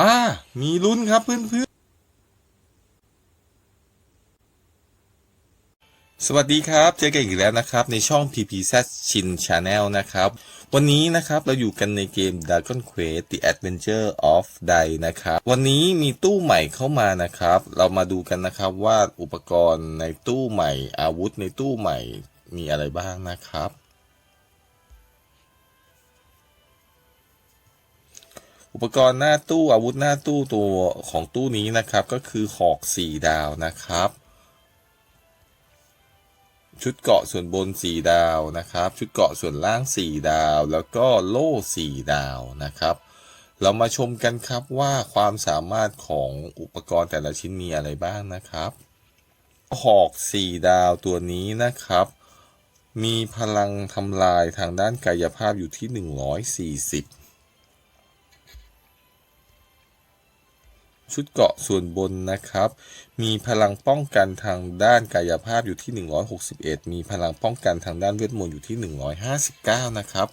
อ่า มีลุ้นครับเพื่อนๆสวัสดีครับ เจอกันอีกแล้วนะครับ ในช่อง PPZ Chin Channel นะครับ วันนี้นะครับเราอยู่กันในเกม Dragon Quest The Adventure of Dai นะครับ วันนี้มีตู้ใหม่เข้ามานะครับ เรามาดูกันนะครับว่าอุปกรณ์ในตู้ใหม่ อาวุธในตู้ใหม่มีอะไรบ้างนะครับ อุปกรณ์หน้าตู้อาวุธหน้าตู้ตัวของตู้นี้นะครับ ก็คือหอกสี่ดาวนะครับ ชุดเกราะส่วนบนสี่ดาวนะครับ ชุดเกราะส่วนล่างสี่ดาว แล้วก็โล่สี่ดาวนะครับ เรามาชมกันครับว่าความสามารถของอุปกรณ์แต่ละชิ้นมีอะไรบ้างนะครับหอกสี่ดาวตัวนี้นะครับ มีพลังทำลายทางด้านกายภาพอยู่ที่ 140 ชุดเกราะส่วนบนนะครับ มีพลังป้องกันทางด้านกายภาพอยู่ที่ 161 มีพลังป้องกันทางด้านเวทมนต์อยู่ที่ 159 นะครับ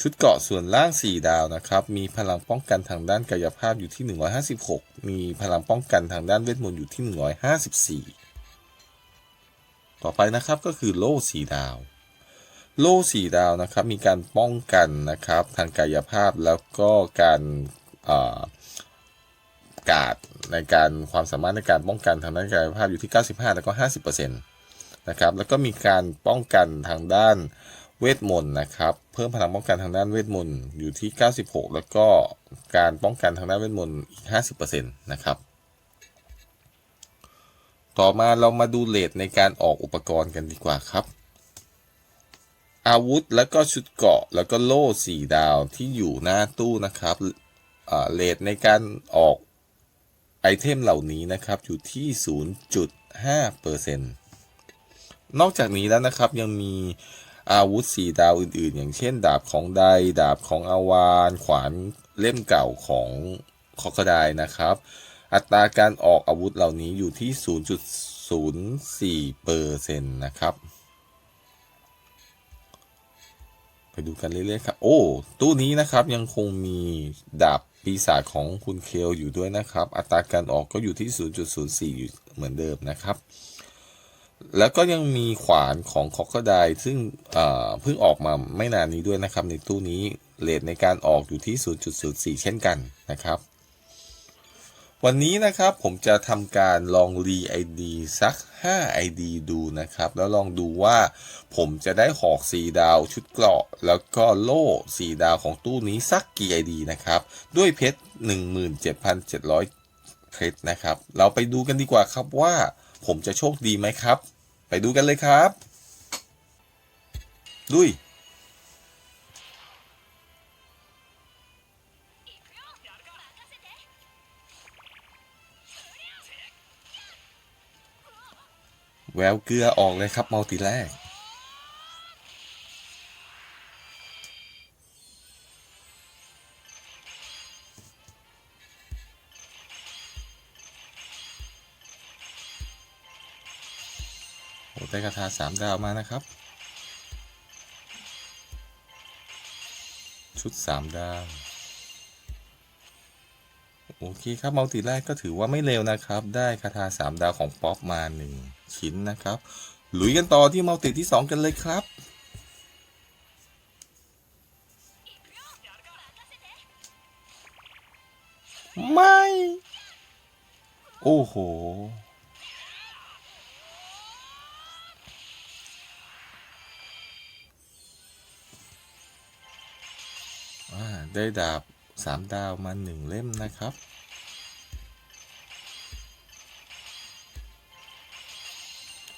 ชุดเกราะส่วนล่าง 4 ดาวนะครับ มีพลังป้องกันทางด้านกายภาพอยู่ที่ 156 มีพลังป้องกันทางด้านเวทมนต์อยู่ที่ 154 ต่อไปนะครับก็คือโล่4ดาว โล่สี่ดาวนะครับ มีการป้องกันนะครับทางกายภาพแล้วก็การกาดในการความสามารถในการป้องกันทางด้านกายภาพอยู่ที่ 95 แล้วก็ 50%นะครับแล้วก็มีการป้องกันทางด้านเวทมนต์นะครับเพิ่มพลังป้องกันทางด้านเวทมนต์อยู่ที่ 96 แล้วก็การป้องกันทางด้านเวทมนต์อีก 50%นะครับต่อมาเรามาดูเลทในการออกอุปกรณ์กันดีกว่าครับ อาวุธแล้วก็ชุดเกราะแล้วก็โล่สี่ดาวที่อยู่หน้าตู้นะครับเลทในการออกไอเทมเหล่านี้นะครับอยู่ที่ 0.5%นอกจากนี้แล้วนะครับยังมีอาวุธสี่ดาวอื่นๆ อย่างเช่น ดาบของไดดาบของอาวาน ขวานเล่มเก่าของคอกระไดนะครับ อัตราการออกอาวุธเหล่านี้อยู่ที่ 0.04%นะครับ ไปดูกันเรื่อยๆครับ โอ้ ตู้นี้นะครับยังคงมีดาบปีศาจของคุณเคลอยู่ด้วยนะครับ อัตราการออกก็อยู่ที่ 0.04 อยู่เหมือนเดิมนะครับ แล้วก็ยังมีขวานของคอกไดซึ่งเพิ่งออกมาไม่นานนี้ด้วยนะครับ ในตู้นี้เลทในการออกอยู่ที่ 0.04 เช่นกันนะครับ วันนี้นะครับผมจะทำการลองรี ID สัก 5 ID ดูนะครับ แล้วลองดูว่าผมจะได้หอก4ดาวชุดเกราะ แล้วก็โล่4ดาวของตู้นี้สักกี่ ID นะครับ ด้วยเพชร 17,700 เพชรนะครับ เราไปดูกันดีกว่าครับว่าผมจะโชคดีไหมครับ ไปดูกันเลยครับ ดุย แววเกลือออกเลยครับ มัลติแรก โอ้ได้คาถาสามดาวมานะครับ ชุดสามดาว โอเคครับมัลติแรกก็ถือว่าไม่เร็วนะครับ ได้คาถาสามดาวของป๊อปมาหนึ่งชิ้นนะครับ ลุยกันต่อที่มัลติที่สองกันเลยครับไม่ โอ้โห ได้ดาบ สามดาวมาหนึ่งเล่มนะครับ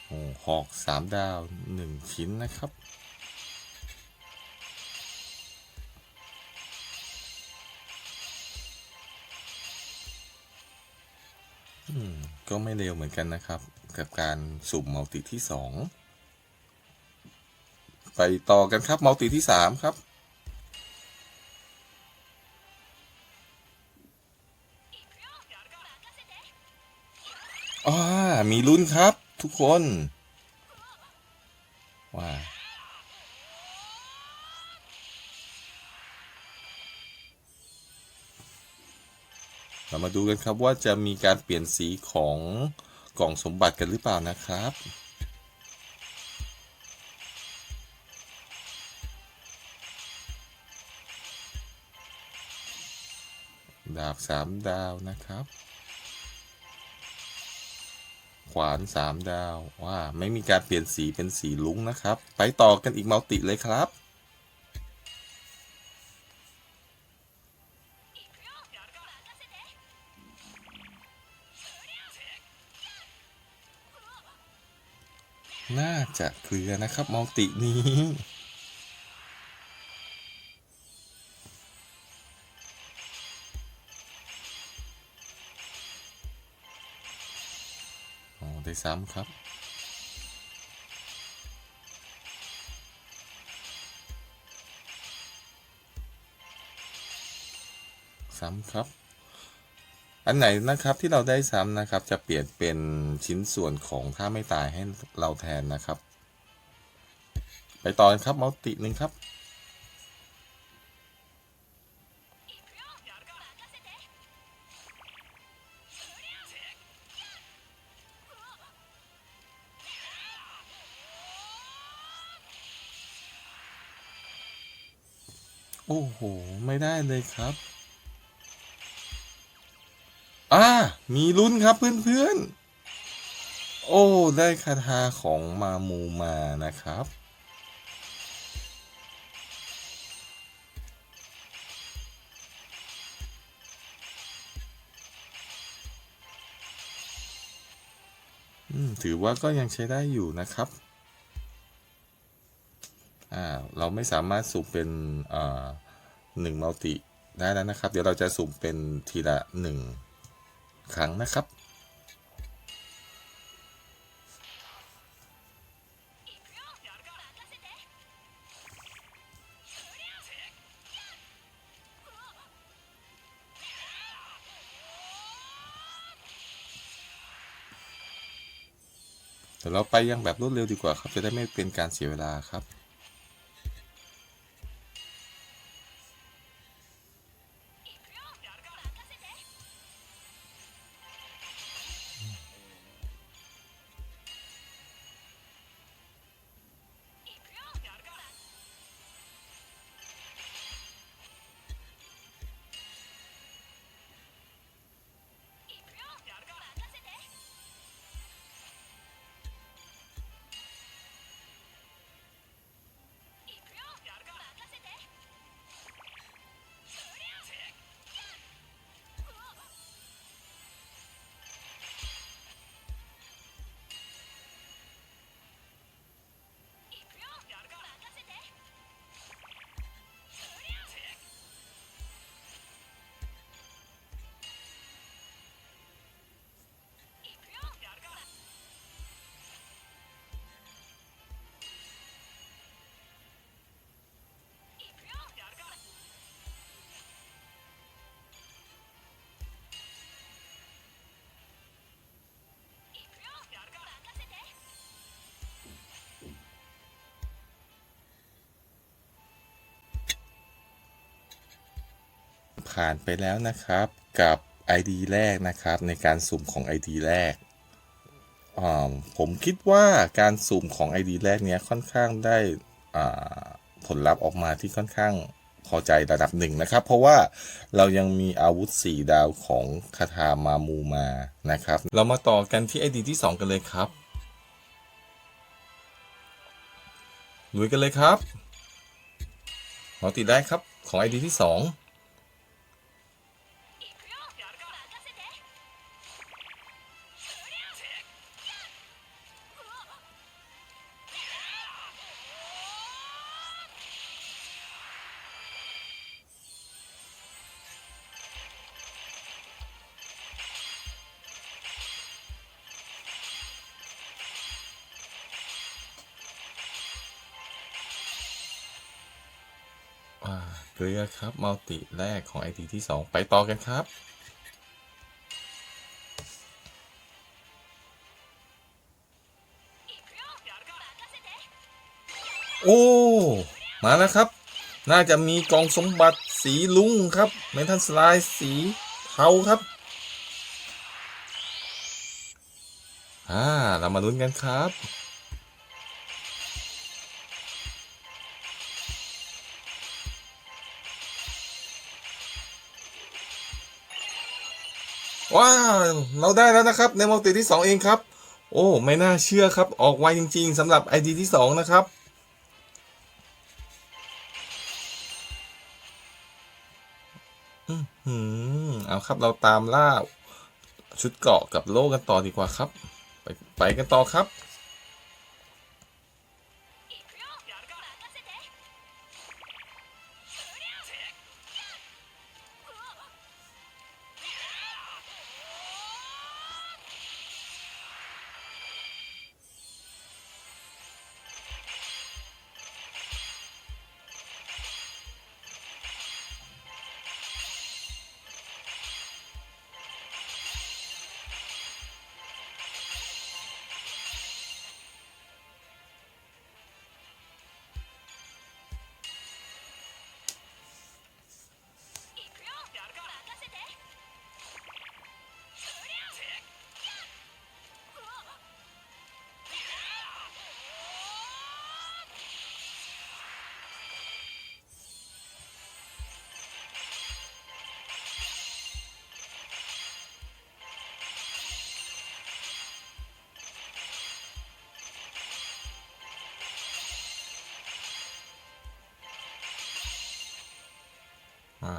โอ้หอกสามดาวหนึ่งชิ้นนะครับ อืม ก็ไม่เร็วเหมือนกันนะครับ กับการสุ่มมัลติที่สองไปต่อกันครับมัลติที่สามครับ มีลุ้นครับ ทุกคนว่าเรามาดูกันครับว่าจะมีการเปลี่ยนสีของกล่องสมบัติกันหรือเปล่านะครับดาบสามดาวนะครับ ขวานสามดาวว่าไม่มีการเปลี่ยนสีเป็นสีลุ้งนะครับ ไปต่อกันอีกมัลติเลยครับ น่าจะเคลียร์นะครับมัลตินี้ ซ้ำครับ ซ้ำครับ อันไหนนะครับที่เราได้ซ้ำนะครับ จะเปลี่ยนเป็นชิ้นส่วนของถ้าไม่ตายให้เราแทนนะครับ ไปต่อครับมัลติหนึ่งครับ โอ้โห ไม่ได้เลยครับ อ่า มีลุ้นครับเพื่อนๆ โอ้ ได้คาถาของมามูมานะครับ ถือว่าก็ยังใช้ได้อยู่นะครับ เราไม่สามารถสุ่มเป็นหนึ่งมัลติได้แล้วนะครับ เดี๋ยวเราจะสุ่มเป็นทีละหนึ่งครั้งนะครับเดี๋ยวเราไปยังแบบรวดเร็วดีกว่าครับ จะได้ไม่เป็นการเสียเวลาครับ ผ่านไปแล้วนะครับกับ ID แรกนะครับ ในการสุ่มของ ID แรก ผมคิดว่าการสุ่มของ ID แรกเนี้ยค่อนข้างได้ผลลัพธ์ออกมาที่ค่อนข้างพอใจระดับหนึ่งนะครับ เพราะว่าเรายังมีอาวุธ 4 ดาวของคาถามามูมานะครับ เรามาต่อกันที่ ID ที่ 2 กันเลยครับลุยกันเลยครับเราติดได้ครับของ ID ที่ 2 ครับมัลติแรกของไอทีที่ 2 ไปต่อกันครับ โอ้ มาแล้วครับ น่าจะมีกองสมบัติสีลุงครับเมทัลสไลด์สีเทาครับอ่าเรามาลุ้นกันครับ ว้าวเราได้แล้วนะครับในมัลติที่ 2 เองครับ โอ้ไม่น่าเชื่อครับออกไวจริง ๆสำหรับ ID ที่ 2 นะครับอืมอเอาครับเราตามล่าชุดเกาะกับโลกกันต่อดีกว่าครับ ไปไปกันต่อครับ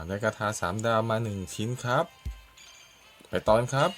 ได้กระทาสามดาวมาหนึ่งชิ้นครับ ไปตอนครับ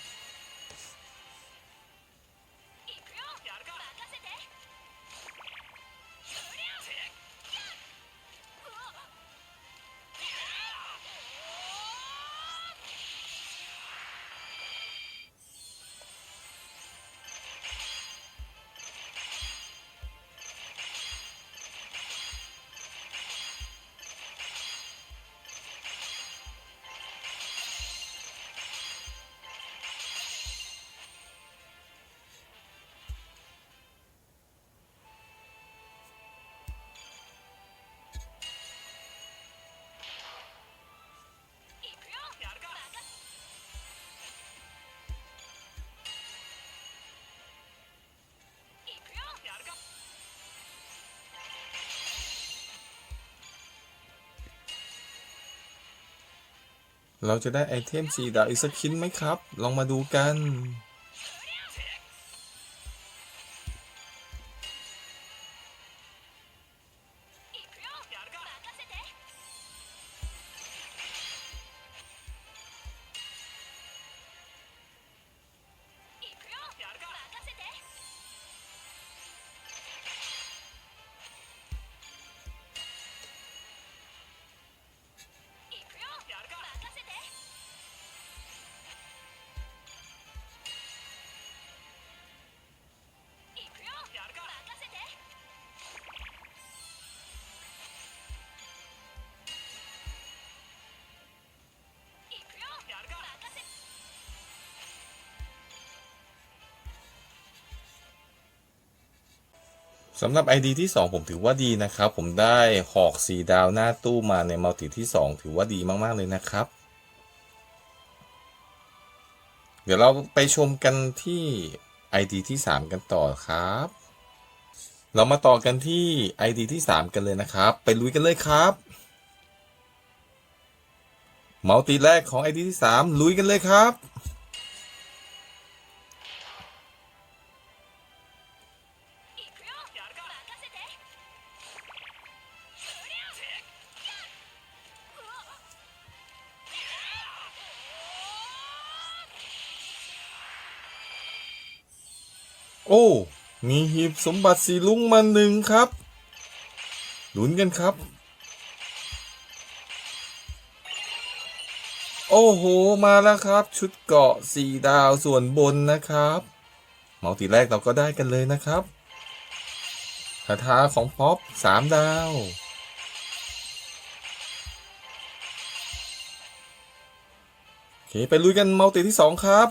เราจะได้ไอเทมสีดาวอีกสักชิ้นไหมครับ ลองมาดูกัน สำหรับ ID ที่ 2 ผมถือว่าดีนะครับ ผมได้หอกสีดาวหน้าตู้มาในมัลติที่ 2 ถือว่าดีมาก ๆ เลยนะครับ เดี๋ยวเราไปชมกันที่ ID ที่ 3 กันต่อครับ เรามาต่อกันที่ ID ที่ 3 กันเลยนะครับ ไปลุยกันเลยครับมัลติแรกของ ID ที่ 3 ลุยกันเลยครับ โอ้ มีหีบสมบัติสีลุงมาหนึ่งครับลุ้นกันครับ โอ้โห มาแล้วครับ ชุดเกาะสี่ดาวส่วนบนนะครับมัลติแรกเราก็ได้กันเลยนะครับคาถาของพ็อปสามดาว โอเค ไปลุยกันมัลติที่สองครับ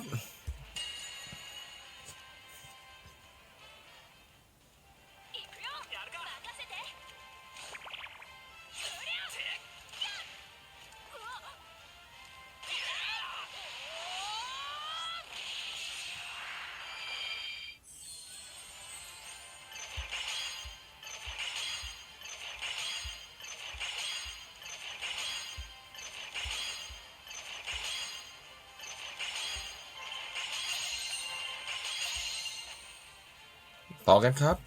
กันครับ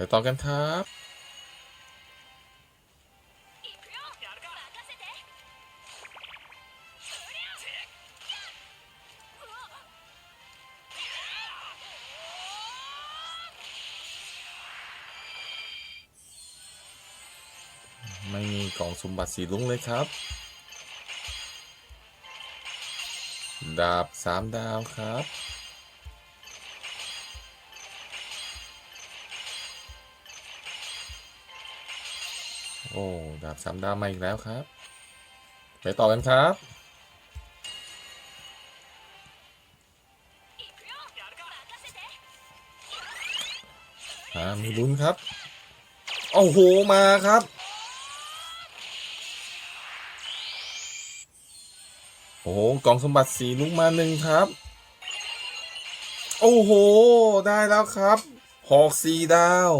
ไปต่อกันครับ ไม่มีกล่องสมบัติสีลุ้งเลยครับ ดาบสามดาวครับ โอ้ดาบสามดาวมาอีกแล้วครับ ไปต่อกันครับ อ่า มีลุ้นครับ โอ้โห มาครับ โอ้โห กล่องสมบัติสีลุกมาหนึ่งครับ โอ้โห ได้แล้วครับหอกสีดาว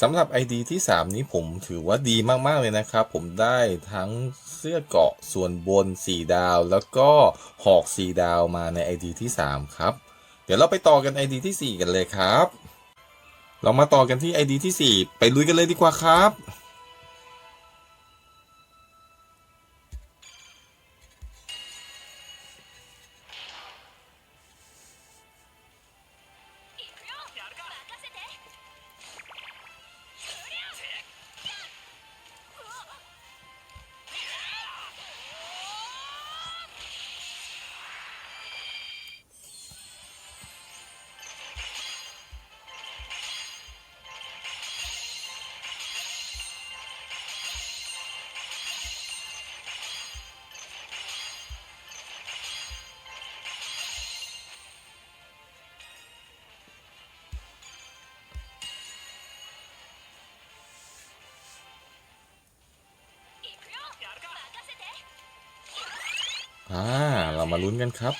สำหรับ ID ที่ 3 นี้ผมถือว่าดีมาก ๆ เลยนะครับ ผมได้ทั้งเสื้อเกาะส่วนบน 4 ดาว แล้วก็หอก 4 ดาวมาใน ID ที่ 3 ครับ เดี๋ยวเราไปต่อกัน ID ที่ 4 กันเลยครับ เรามาต่อกันที่ ID ที่ 4 ไปลุยกันเลยดีกว่าครับ อ่า เรามาลุ้นกันครับ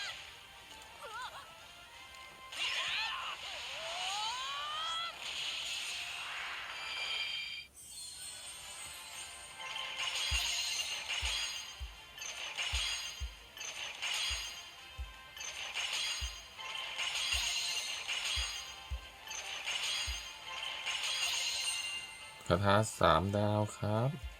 คาถาสามดาวครับ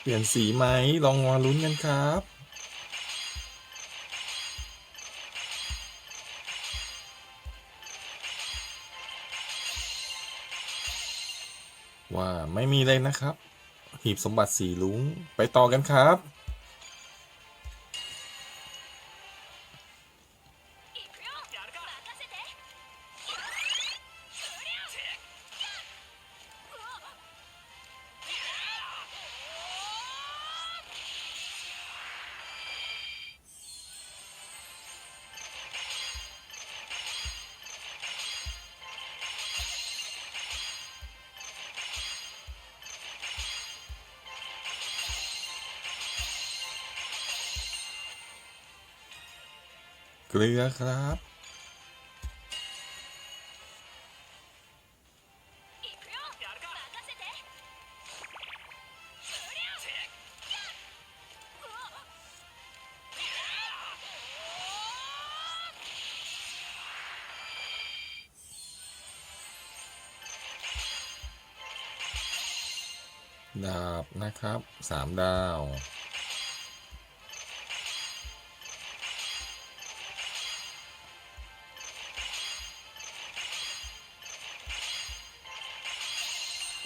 เปลี่ยนสีไหมลองมาลุ้นกันครับ ว่าไม่มีเลยนะครับ หีบสมบัติสีลุงไปต่อกันครับ เกลือครับ ดาบนะครับสามดาว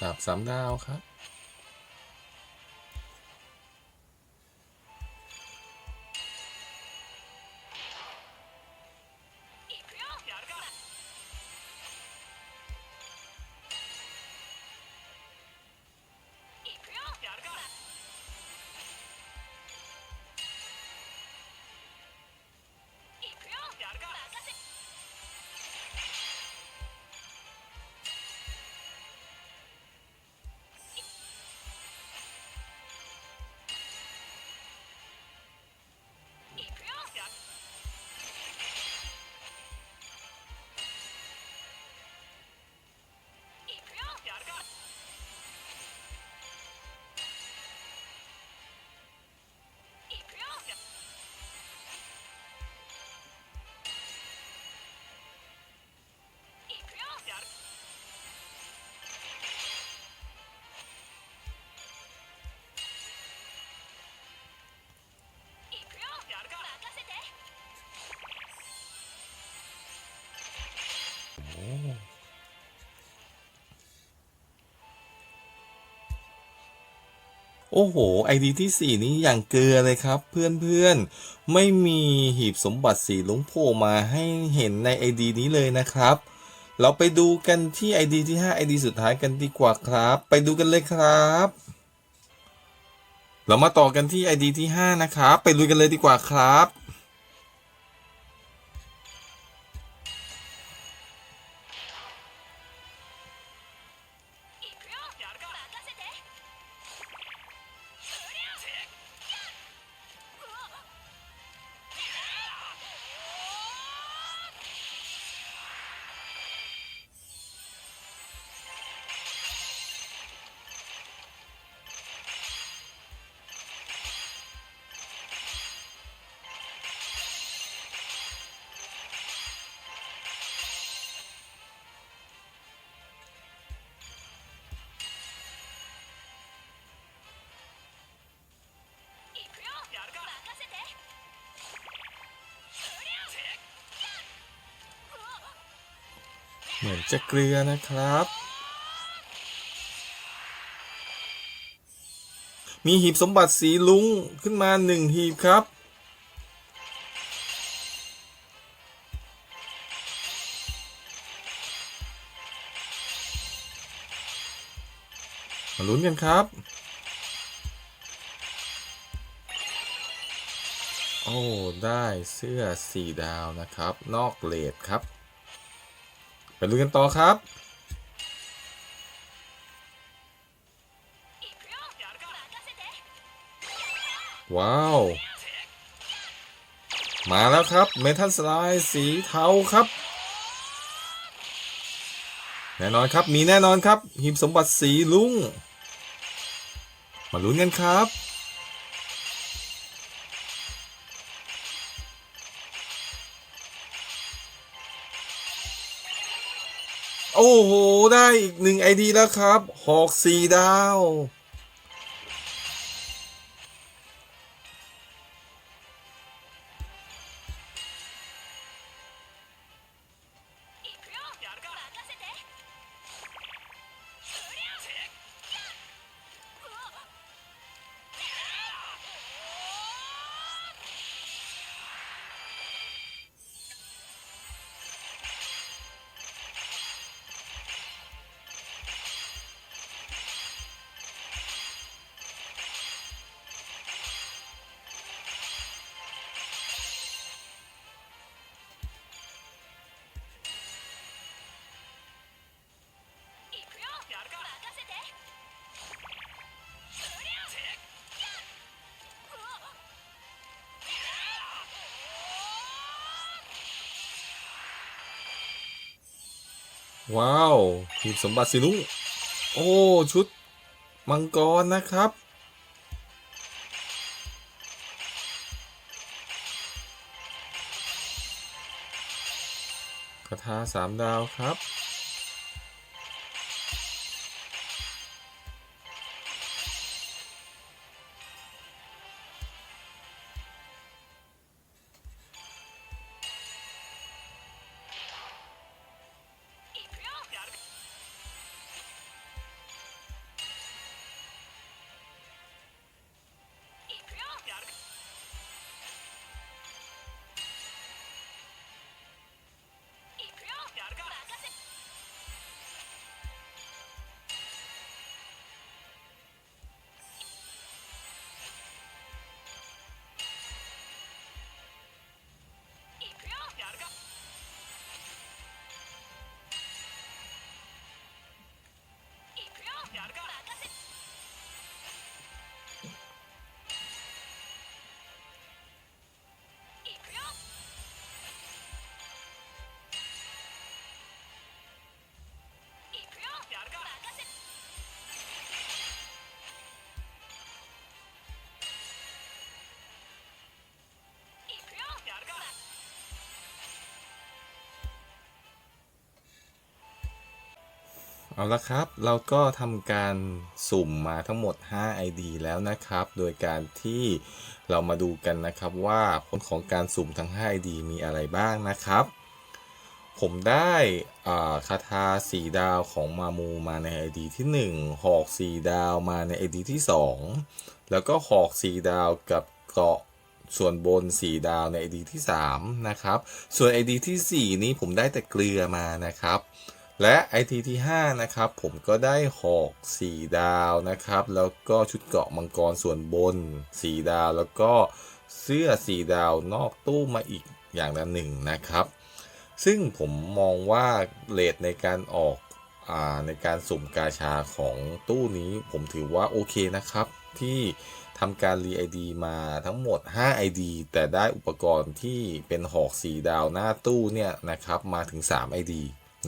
ดาบสามดาวครับ โอ้โหไอดีที่สี่นี้อย่างเกลือเลยครับ เพื่อนๆ ไม่มีหีบสมบัติสีลุงโผล่มาให้เห็นในไอดีนี้เลยนะครับ เราไปดูกันที่ไอดีที่5ไอดีสุดท้ายกันดีกว่าครับ ไปดูกันเลยครับ เรามาต่อกันที่ไอดีที่ 5 นะครับ ไปลุยกันเลยดีกว่าครับ เหมือนจะเกลือนะครับ มีหีบสมบัติสีลุงขึ้นมาหนึ่งหีบครับ มาลุ้นกันครับโอ้ ได้เสื้อสี่ดาวนะครับ นอกเลดครับ ไปลุยกันต่อครับ ว้าว มาแล้วครับ เมทัลสไลด์สีเทาครับ แน่นอนครับมีแน่นอนครับหีบสมบัติสีลุ้งมาลุ้นกันครับ โอ้โห ได้อีกหนึ่งไอดีแล้วครับหอกสี่ดาว ว้าวหีบสมบัติสินุโอ้ ชุดมังกรนะครับ คาถาสามดาวครับ เอาละครับ เราก็ทำการสุ่มมาทั้งหมด 5 ID แล้วนะครับ โดยการที่เรามาดูกันนะครับว่าผลของการสุ่มทั้ง 5 ID มีอะไรบ้างนะครับ ผมได้คาถา4ดาวของมามูมาใน ID ที่ 1 หอก 4 ดาวมาใน ID ที่ 2 แล้วก็หอก 4 ดาวกับเกาะส่วนบน 4 ดาวใน ID ที่ 3 นะครับ ส่วน ID ทีสี่4 นี้ผมได้แต่เกลือมานะครับ และ IT ที่ 5 นะครับ ผมก็ได้หอก4 ดาวนะครับ แล้วก็ชุดเกาะมังกรส่วนบน 4 ดาว แล้วก็เสื้อ 4 ดาวนอกตู้มาอีกอย่างละหนึ่งนะครับ ซึ่งผมมองว่าเลทในการออกอในการสุ่มกาชาของตู้นี้ ผมถือว่าโอเคนะครับ ที่ทำการรี ID มาทั้งหมด 5 ID แต่ได้อุปกรณ์ที่เป็นหอก 4 ดาวหน้าตู้เนี่ยนะครับมาถึง 3 ID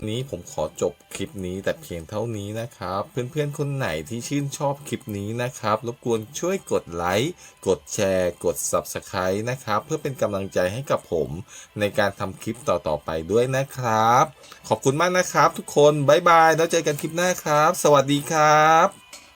นี้ผมขอจบคลิปนี้แต่เพียงเท่านี้นะครับ เพื่อนๆ คนไหนที่ชื่นชอบคลิปนี้นะครับ รบกวนช่วยกดไลค์ กดแชร์ กด Subscribe นะครับ เพื่อเป็นกำลังใจให้กับผม ในการทำคลิปต่อๆไปด้วยนะครับ ขอบคุณมากนะครับ ทุกคน บ๊ายบาย แล้วเจอกันคลิปหน้าครับ สวัสดีครับ